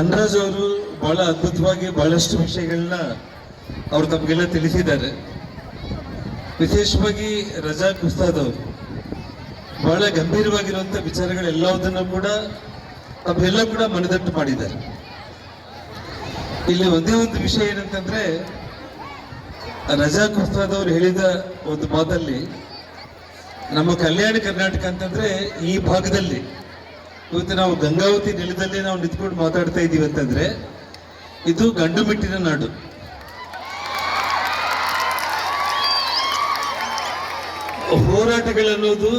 ಧನರಾಜ್ ಅವರು ಬಹಳ ಅದ್ಭುತವಾಗಿ ಬಹಳಷ್ಟು ವಿಷಯಗಳನ್ನ ಅವರು ತಮಗೆಲ್ಲ ತಿಳಿಸಿದ್ದಾರೆ. ವಿಶೇಷವಾಗಿ ರಜಾ ಕುಸ್ತಾದ್ ಅವರು ಬಹಳ ಗಂಭೀರವಾಗಿರುವಂಥ ವಿಚಾರಗಳೆಲ್ಲವುದನ್ನು ಕೂಡ ತಮಗೆಲ್ಲ ಕೂಡ ಮನದಟ್ಟು ಮಾಡಿದ್ದಾರೆ. ಇಲ್ಲಿ ಒಂದೇ ಒಂದು ವಿಷಯ ಏನಂತಂದ್ರೆ, ರಜಾ ಕುಸ್ತಾದ್ ಅವರು ಹೇಳಿದ ಒಂದು ಮಾತಲ್ಲಿ, ನಮ್ಮ ಕಲ್ಯಾಣ ಕರ್ನಾಟಕ ಅಂತಂದ್ರೆ ಈ ಭಾಗದಲ್ಲಿ ಇವತ್ತು ನಾವು ಗಂಗಾವತಿ ನೆಲದಲ್ಲಿ ನಾವು ನಿಂತ್ಕೊಂಡು ಮಾತಾಡ್ತಾ ಇದ್ದೀವಿ ಅಂತಂದ್ರೆ, ಇದು ಗಂಡು ಮೆಟ್ಟಿನ ನಾಡು. ಹೋರಾಟಗಳನ್ನೋದು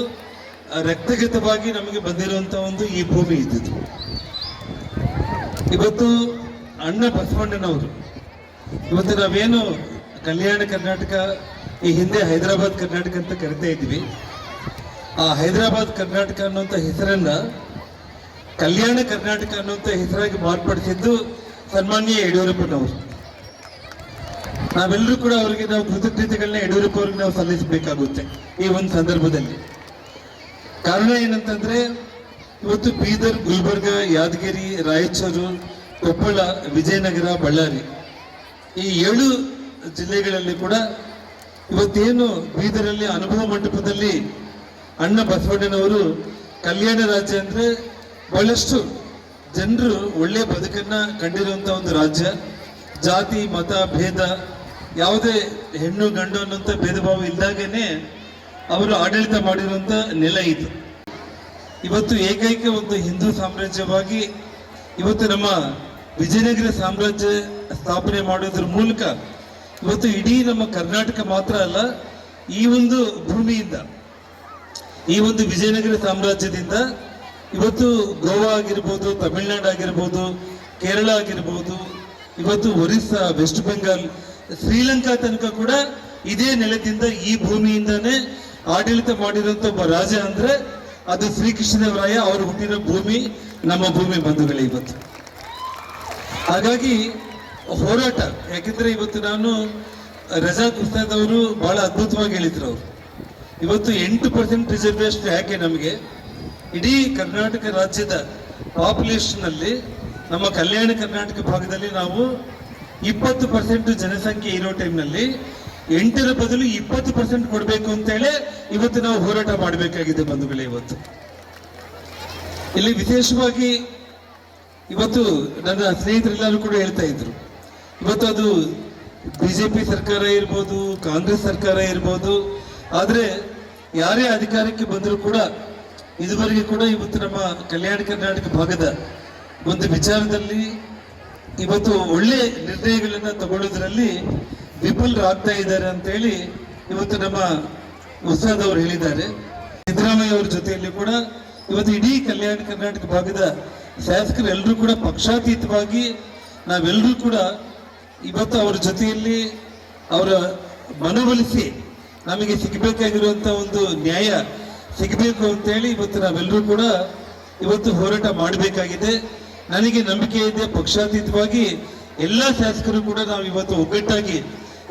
ರಕ್ತಗತವಾಗಿ ನಮಗೆ ಬಂದಿರುವಂತ ಒಂದು ಈ ಭೂಮಿ ಇದ್ದಿದ್ದು. ಇವತ್ತು ಅಣ್ಣ ಬಸವಣ್ಣನವರು, ಇವತ್ತು ನಾವೇನು ಕಲ್ಯಾಣ ಕರ್ನಾಟಕ, ಈ ಹಿಂದೆ ಹೈದರಾಬಾದ್ ಕರ್ನಾಟಕ ಅಂತ ಕರಿತಾ ಇದ್ವಿ ಆ ಹೈದರಾಬಾದ್ ಕರ್ನಾಟಕ ಅನ್ನುವಂಥ ಹೆಸರನ್ನ ಕಲ್ಯಾಣ ಕರ್ನಾಟಕ ಅನ್ನುವಂಥ ಹೆಸರಾಗಿ ಮಾರ್ಪಡಿಸಿದ್ದು ಸನ್ಮಾನ್ಯ ಯಡಿಯೂರಪ್ಪನವರು. ನಾವೆಲ್ಲರೂ ಕೂಡ ಅವರಿಗೆ ನಾವು ಕೃತಜ್ಞತೆಗಳನ್ನ ಯಡಿಯೂರಪ್ಪ ಅವ್ರಿಗೆ ನಾವು ಸಲ್ಲಿಸಬೇಕಾಗುತ್ತೆ ಈ ಒಂದು ಸಂದರ್ಭದಲ್ಲಿ. ಕಾರಣ ಏನಂತಂದ್ರೆ, ಇವತ್ತು ಬೀದರ್, ಗುಲ್ಬರ್ಗ, ಯಾದಗಿರಿ, ರಾಯಚೂರು, ಕೊಪ್ಪಳ, ವಿಜಯನಗರ, ಬಳ್ಳಾರಿ ಈ ಏಳು ಜಿಲ್ಲೆಗಳಲ್ಲಿ ಕೂಡ ಇವತ್ತೇನು ಬೀದರಲ್ಲಿ ಅನುಭವ ಮಂಟಪದಲ್ಲಿ ಅಣ್ಣ ಬಸವಣ್ಣನವರು ಕಲ್ಯಾಣ ರಾಜ್ಯ ಅಂದ್ರೆ ಬಹಳಷ್ಟು ಜನರು ಒಳ್ಳೆಯ ಬದುಕನ್ನ ಕಂಡಿರುವಂತ ಒಂದು ರಾಜ್ಯ. ಜಾತಿ, ಮತ, ಭೇದ, ಯಾವುದೇ ಹೆಣ್ಣು, ಗಂಡು ಅನ್ನುವಂಥ ಭೇದ ಭಾವ ಇಲ್ದಾಗೇನೆ ಅವರು ಆಡಳಿತ ಮಾಡಿರುವಂತ ನೆಲ ಇದು. ಇವತ್ತು ಏಕೈಕ ಒಂದು ಹಿಂದೂ ಸಾಮ್ರಾಜ್ಯವಾಗಿ ಇವತ್ತು ನಮ್ಮ ವಿಜಯನಗರ ಸಾಮ್ರಾಜ್ಯ ಸ್ಥಾಪನೆ ಮಾಡೋದ್ರ ಮೂಲಕ ಇವತ್ತು ಇಡೀ ನಮ್ಮ ಕರ್ನಾಟಕ ಮಾತ್ರ ಅಲ್ಲ, ಈ ಒಂದು ಭೂಮಿಯಿಂದ, ಈ ಒಂದು ವಿಜಯನಗರ ಸಾಮ್ರಾಜ್ಯದಿಂದ ಇವತ್ತು ಗೋವಾ ಆಗಿರ್ಬೋದು, ತಮಿಳ್ನಾಡು ಆಗಿರ್ಬೋದು, ಕೇರಳ ಆಗಿರ್ಬೋದು, ಇವತ್ತು ಒರಿಸ್ಸಾ, ವೆಸ್ಟ್ ಬೆಂಗಾಲ್, ಶ್ರೀಲಂಕಾ ತನಕ ಕೂಡ ಇದೇ ನೆಲದಿಂದ ಈ ಭೂಮಿಯಿಂದಾನೇ ಆಡಳಿತ ಮಾಡಿರುವಂತ ಒಬ್ಬ ರಾಜ ಅಂದ್ರೆ ಅದು ಶ್ರೀಕೃಷ್ಣದೇವರಾಯ ಅವರು ಹುಟ್ಟಿರೋ ಭೂಮಿ, ನಮ್ಮ ಭೂಮಿ ಬಂಧುಗಳೇ ಇವತ್ತು. ಹಾಗಾಗಿ ಹೋರಾಟ, ಯಾಕೆಂದ್ರೆ ಇವತ್ತು ನಾನು ರಜಾ ಉಸ್ತಾದ್ ಅವರು ಬಹಳ ಅದ್ಭುತವಾಗಿ ಹೇಳಿದ್ರು ಅವರು. ಇವತ್ತು ಎಂಟು ಪರ್ಸೆಂಟ್ ರಿಸರ್ವೇಷನ್ ಯಾಕೆ ನಮಗೆ? ಇಡೀ ಕರ್ನಾಟಕ ರಾಜ್ಯದ ಪಾಪ್ಯುಲೇಷನ್ ಅಲ್ಲಿ ನಮ್ಮ ಕಲ್ಯಾಣ ಕರ್ನಾಟಕ ಭಾಗದಲ್ಲಿ ನಾವು ಇಪ್ಪತ್ತು ಪರ್ಸೆಂಟ್ ಜನಸಂಖ್ಯೆ ಇರೋ ಟೈಮ್ನಲ್ಲಿ ಎಂಟರ ಬದಲು ಇಪ್ಪತ್ತು ಪರ್ಸೆಂಟ್ ಕೊಡಬೇಕು ಅಂತೇಳಿ ಇವತ್ತು ನಾವು ಹೋರಾಟ ಮಾಡಬೇಕಾಗಿದೆ ಬಂಧುಗಳೇ ಇವತ್ತು. ಇಲ್ಲಿ ವಿಶೇಷವಾಗಿ ಇವತ್ತು ನನ್ನ ಸ್ನೇಹಿತರೆಲ್ಲರೂ ಕೂಡ ಹೇಳ್ತಾ ಇದ್ರು. ಇವತ್ತು ಅದು ಬಿಜೆಪಿ ಸರ್ಕಾರ ಇರ್ಬೋದು, ಕಾಂಗ್ರೆಸ್ ಸರ್ಕಾರ ಇರ್ಬೋದು, ಆದರೆ ಯಾರೇ ಅಧಿಕಾರಕ್ಕೆ ಬಂದರೂ ಕೂಡ ಇದುವರೆಗೆ ಕೂಡ ಇವತ್ತು ನಮ್ಮ ಕಲ್ಯಾಣ ಕರ್ನಾಟಕ ಭಾಗದ ಒಂದು ವಿಚಾರದಲ್ಲಿ ಇವತ್ತು ಒಳ್ಳೆ ನಿರ್ಣಯಗಳನ್ನು ತಗೊಳ್ಳೋದ್ರಲ್ಲಿ ವಿಫಲರಾಗ್ತಾ ಇದ್ದಾರೆ ಅಂತ ಹೇಳಿ ಇವತ್ತು ನಮ್ಮ ಉತ್ಸಾದ್ ಅವರು ಹೇಳಿದ್ದಾರೆ. ಸಿದ್ದರಾಮಯ್ಯ ಅವರ ಜೊತೆಯಲ್ಲಿ ಕೂಡ ಇವತ್ತು ಇಡೀ ಕಲ್ಯಾಣ ಕರ್ನಾಟಕ ಭಾಗದ ಶಾಸಕರು ಎಲ್ಲರೂ ಕೂಡ ಪಕ್ಷಾತೀತವಾಗಿ ನಾವೆಲ್ಲರೂ ಕೂಡ ಇವತ್ತು ಅವರ ಜೊತೆಯಲ್ಲಿ ಅವರ ಮನವೊಲಿಸಿ ನಮಗೆ ಸಿಗಬೇಕಾಗಿರುವಂಥ ಒಂದು ನ್ಯಾಯ ಸಿಗಬೇಕು ಅಂತೇಳಿ ಇವತ್ತು ನಾವೆಲ್ಲರೂ ಕೂಡ ಇವತ್ತು ಹೋರಾಟ ಮಾಡಬೇಕಾಗಿದೆ. ನನಗೆ ನಂಬಿಕೆ ಇದೆ, ಪಕ್ಷಾತೀತವಾಗಿ ಎಲ್ಲ ಶಾಸಕರು ಕೂಡ ನಾವು ಇವತ್ತು ಒಗ್ಗಟ್ಟಾಗಿ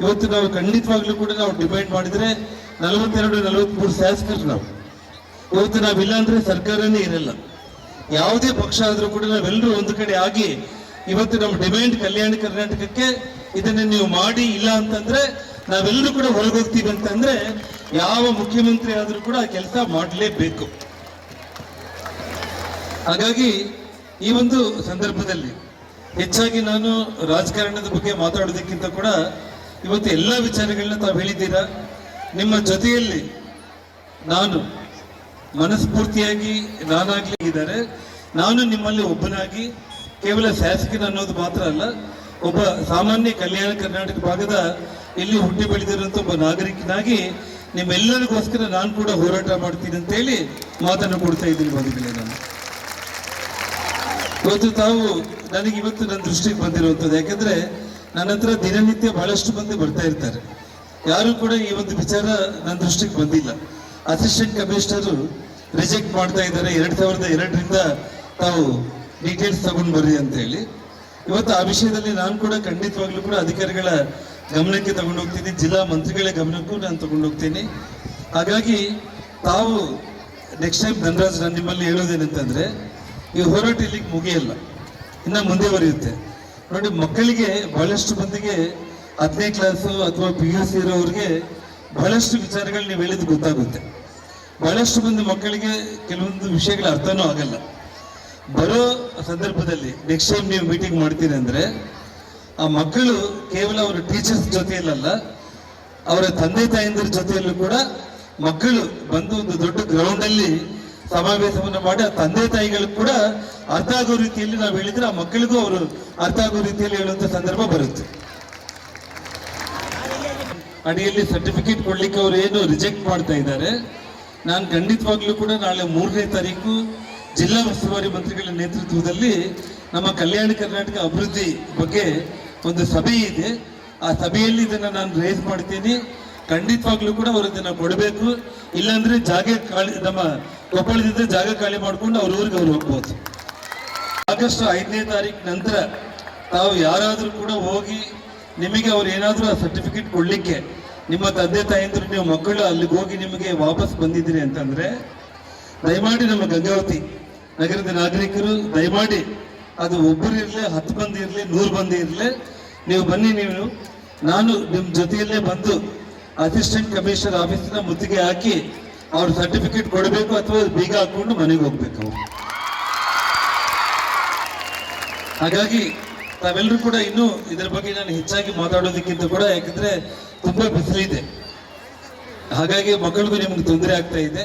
ಇವತ್ತು ನಾವು ಖಂಡಿತವಾಗ್ಲೂ ಕೂಡ ನಾವು ಡಿಮ್ಯಾಂಡ್ ಮಾಡಿದ್ರೆ ನಲವತ್ತೆರಡು, ನಲವತ್ಮೂರು ಶಾಸಕರು ನಾವು. ಇವತ್ತು ನಾವಿಲ್ಲ ಅಂದ್ರೆ ಸರ್ಕಾರನೇ ಇರಲ್ಲ. ಯಾವುದೇ ಪಕ್ಷ ಆದರೂ ಕೂಡ ನಾವೆಲ್ಲರೂ ಒಂದು ಕಡೆ ಆಗಿ ಇವತ್ತು ನಮ್ಮ ಡಿಮ್ಯಾಂಡ್ ಕಲ್ಯಾಣ ಕರ್ನಾಟಕಕ್ಕೆ ಇದನ್ನ ನೀವು ಮಾಡಿ, ಇಲ್ಲ ಅಂತಂದ್ರೆ ನಾವೆಲ್ಲರೂ ಕೂಡ ಹೊರಗೋಗ್ತೀವಿ ಅಂತಂದ್ರೆ ಯಾವ ಮುಖ್ಯಮಂತ್ರಿ ಆದರೂ ಕೂಡ ಕೆಲಸ ಮಾಡಲೇಬೇಕು. ಹಾಗಾಗಿ ಈ ಒಂದು ಸಂದರ್ಭದಲ್ಲಿ ಹೆಚ್ಚಾಗಿ ನಾನು ರಾಜಕಾರಣದ ಬಗ್ಗೆ ಮಾತಾಡೋದಕ್ಕಿಂತ ಕೂಡ ಇವತ್ತು ಎಲ್ಲ ವಿಚಾರಗಳನ್ನ ತಾವು ಹೇಳಿದ್ದೀರಾ? ನಿಮ್ಮ ಜೊತೆಯಲ್ಲಿ ನಾನು ಮನಸ್ಫೂರ್ತಿಯಾಗಿ ನಾನಾಗ್ಲಿ ಇದ್ದಾರೆ. ನಾನು ನಿಮ್ಮಲ್ಲಿ ಒಬ್ಬನಾಗಿ, ಕೇವಲ ಶಾಸಕನ ಅನ್ನೋದು ಮಾತ್ರ ಅಲ್ಲ, ಒಬ್ಬ ಸಾಮಾನ್ಯ ಕಲ್ಯಾಣ ಕರ್ನಾಟಕ ಭಾಗದ ಇಲ್ಲಿ ಹುಟ್ಟಿ ಬೆಳೆದಿರುವಂತ ಒಬ್ಬ ನಾಗರಿಕನಾಗಿ ನಿಮ್ಮೆಲ್ಲರಿಗೋಸ್ಕರ ನಾನು ಕೂಡ ಹೋರಾಟ ಮಾಡ್ತೀನಿ ಅಂತ ಹೇಳಿ ಮಾತನ್ನು ಕೊಡ್ತಾ ಇದ್ದೀನಿ ಬಂಧುಗಳೇ ನಾನು. ಇವತ್ತು ತಾವು ನನಗೆ ಇವತ್ತು ನನ್ನ ದೃಷ್ಟಿಗೆ ಬಂದಿರುವಂಥದ್ದು. ಯಾಕಂದ್ರೆ ನನ್ನ ಹತ್ರ ದಿನನಿತ್ಯ ಬಹಳಷ್ಟು ಮಂದಿ ಬರ್ತಾ ಇರ್ತಾರೆ. ಯಾರು ಕೂಡ ಈ ಒಂದು ವಿಚಾರ ನನ್ನ ದೃಷ್ಟಿಗೆ ಬಂದಿಲ್ಲ. ಅಸಿಸ್ಟೆಂಟ್ ಕಮಿಷನರ್ ರಿಜೆಕ್ಟ್ ಮಾಡ್ತಾ ಇದ್ದಾರೆ. ಎರಡ್ ಸಾವಿರದ ಎರಡರಿಂದ ತಾವು ಡೀಟೇಲ್ಸ್ ತಗೊಂಡು ಬರ್ರಿ ಅಂತ ಹೇಳಿ ಇವತ್ತು ಆ ವಿಷಯದಲ್ಲಿ ನಾನು ಕೂಡ ಖಂಡಿತವಾಗ್ಲೂ ಕೂಡ ಅಧಿಕಾರಿಗಳ ಗಮನಕ್ಕೆ ತಗೊಂಡು ಹೋಗ್ತೀನಿ. ಜಿಲ್ಲಾ ಮಂತ್ರಿಗಳ ಗಮನಕ್ಕೂ ನಾನು ತಗೊಂಡು ಹೋಗ್ತೀನಿ. ಹಾಗಾಗಿ ತಾವು ನೆಕ್ಸ್ಟ್ ಟೈಮ್ ಧನರಾಜ್ ನಾನು ನಿಮ್ಮಲ್ಲಿ ಹೇಳೋದೇನಂತಂದ್ರೆ ಈ ಹೋರಾಟ ಇಲ್ಲಿಗೆ ಮುಗಿಯಲ್ಲ. ಮುಂದೆ ಮುಂದುವರಿಯುತ್ತೆ. ನೋಡಿ, ಮಕ್ಕಳಿಗೆ ಬಹಳಷ್ಟು ಮಂದಿಗೆ ಹತ್ತನೇ ಕ್ಲಾಸು ಅಥವಾ ಪಿ ಯು ಸಿ ಇರೋರಿಗೆ ಬಹಳಷ್ಟು ವಿಚಾರಗಳು ನೀವು ಹೇಳಿದ್ದು ಗೊತ್ತಾಗುತ್ತೆ. ಬಹಳಷ್ಟು ಮಂದಿ ಮಕ್ಕಳಿಗೆ ಕೆಲವೊಂದು ವಿಷಯಗಳ ಅರ್ಥನೂ ಆಗಲ್ಲ. ಬರೋ ಸಂದರ್ಭದಲ್ಲಿ ನೆಕ್ಸ್ಟ್ ಟೈಮ್ ನೀವು ಮೀಟಿಂಗ್ ಮಾಡ್ತೀರಿ ಅಂದ್ರೆ ಆ ಮಕ್ಕಳು ಕೇವಲ ಅವರ ಟೀಚರ್ಸ್ ಜೊತೆಯಲ್ಲ ಅವರ ತಂದೆ ತಾಯಂದಿರ ಜೊತೆಯಲ್ಲೂ ಕೂಡ ಮಕ್ಕಳು ಬಂದು ಒಂದು ದೊಡ್ಡ ಗ್ರೌಂಡ್ ಅಲ್ಲಿ ಸಮಾವೇಶವನ್ನು ಮಾಡಿ, ಆ ತಂದೆ ತಾಯಿಗಳು ಕೂಡ ಅರ್ಥ ಆಗೋ ರೀತಿಯಲ್ಲಿ ನಾವು ಹೇಳಿದ್ರೆ ಆ ಮಕ್ಕಳಿಗೂ ಅವರು ಅರ್ಥ ಆಗೋ ರೀತಿಯಲ್ಲಿ ಹೇಳುವಂತ ಸಂದರ್ಭ ಬರುತ್ತೆ. ಅಡಿಯಲ್ಲಿ ಸರ್ಟಿಫಿಕೇಟ್ ಕೊಡ್ಲಿಕ್ಕೆ ಅವರು ಏನು ರಿಜೆಕ್ಟ್ ಮಾಡ್ತಾ ಇದ್ದಾರೆ. ನಾನು ಖಂಡಿತವಾಗ್ಲೂ ಕೂಡ ನಾಳೆ ಮೂರನೇ ತಾರೀಕು ಜಿಲ್ಲಾ ಉಸ್ತುವಾರಿ ಮಂತ್ರಿಗಳ ನೇತೃತ್ವದಲ್ಲಿ ನಮ್ಮ ಕಲ್ಯಾಣ ಕರ್ನಾಟಕ ಅಭಿವೃದ್ಧಿ ಬಗ್ಗೆ ಒಂದು ಸಭೆ ಇದೆ. ಆ ಸಭೆಯಲ್ಲಿ ಇದನ್ನು ನಾನು ರೇಸ್ ಮಾಡ್ತೀನಿ. ಖಂಡಿತವಾಗ್ಲೂ ಕೂಡ ಅವರು ಇದನ್ನ ಕೊಡಬೇಕು. ಇಲ್ಲಾಂದ್ರೆ ಜಾಗ ಖಾಲಿ, ನಮ್ಮ ಕೊಪ್ಪಳದಿಂದ ಜಾಗ ಖಾಲಿ ಮಾಡಿಕೊಂಡು ಅವ್ರ ಊರಿಗೆ ಅವ್ರು ಹೋಗ್ಬೋದು. ಆಗಸ್ಟ್ ಐದನೇ ತಾರೀಕು ನಂತರ ತಾವು ಯಾರಾದರೂ ಕೂಡ ಹೋಗಿ ನಿಮಗೆ ಅವ್ರು ಏನಾದರೂ ಆ ಸರ್ಟಿಫಿಕೇಟ್ ಕೊಡಲಿಕ್ಕೆ, ನಿಮ್ಮ ತಂದೆ ತಾಯಂದ್ರು, ನೀವು ಮಕ್ಕಳು ಅಲ್ಲಿಗೆ ಹೋಗಿ ನಿಮಗೆ ವಾಪಸ್ ಬಂದಿದ್ದೀರಿ ಅಂತಂದ್ರೆ, ದಯಮಾಡಿ ನಮ್ಮ ಗಂಗಾವತಿ ನಗರದ ನಾಗರಿಕರು, ದಯಮಾಡಿ ಅದು ಒಬ್ಬರು ಇರಲಿ, ಹತ್ತು ಮಂದಿ ಇರಲಿ, ನೂರು ಮಂದಿ ಇರಲಿ, ನೀವು ಬನ್ನಿ ನೀವು. ನಾನು ನಿಮ್ಮ ಜೊತೆಯಲ್ಲೇ ಬಂದು ಅಸಿಸ್ಟೆಂಟ್ ಕಮಿಷನರ್ ಆಫೀಸಿನ ಮುತ್ತಿಗೆ ಹಾಕಿ ಅವ್ರ ಸರ್ಟಿಫಿಕೇಟ್ ಕೊಡಬೇಕು ಅಥವಾ ಬೀಗ ಹಾಕೊಂಡು ಮನೆಗೆ ಹೋಗ್ಬೇಕು. ಹಾಗಾಗಿ ತಾವೆಲ್ಲರೂ ಕೂಡ ಇನ್ನೂ ಇದರ ಬಗ್ಗೆ ನಾನು ಹೆಚ್ಚಾಗಿ ಮಾತಾಡೋದಕ್ಕಿಂತ ಕೂಡ ಯಾಕಂದ್ರೆ ತುಂಬಾ ಬಿಸಿಲಿದೆ. ಹಾಗಾಗಿ ಮಕ್ಕಳಿಗೂ ನಿಮ್ಗೆ ತೊಂದರೆ ಆಗ್ತಾ ಇದೆ.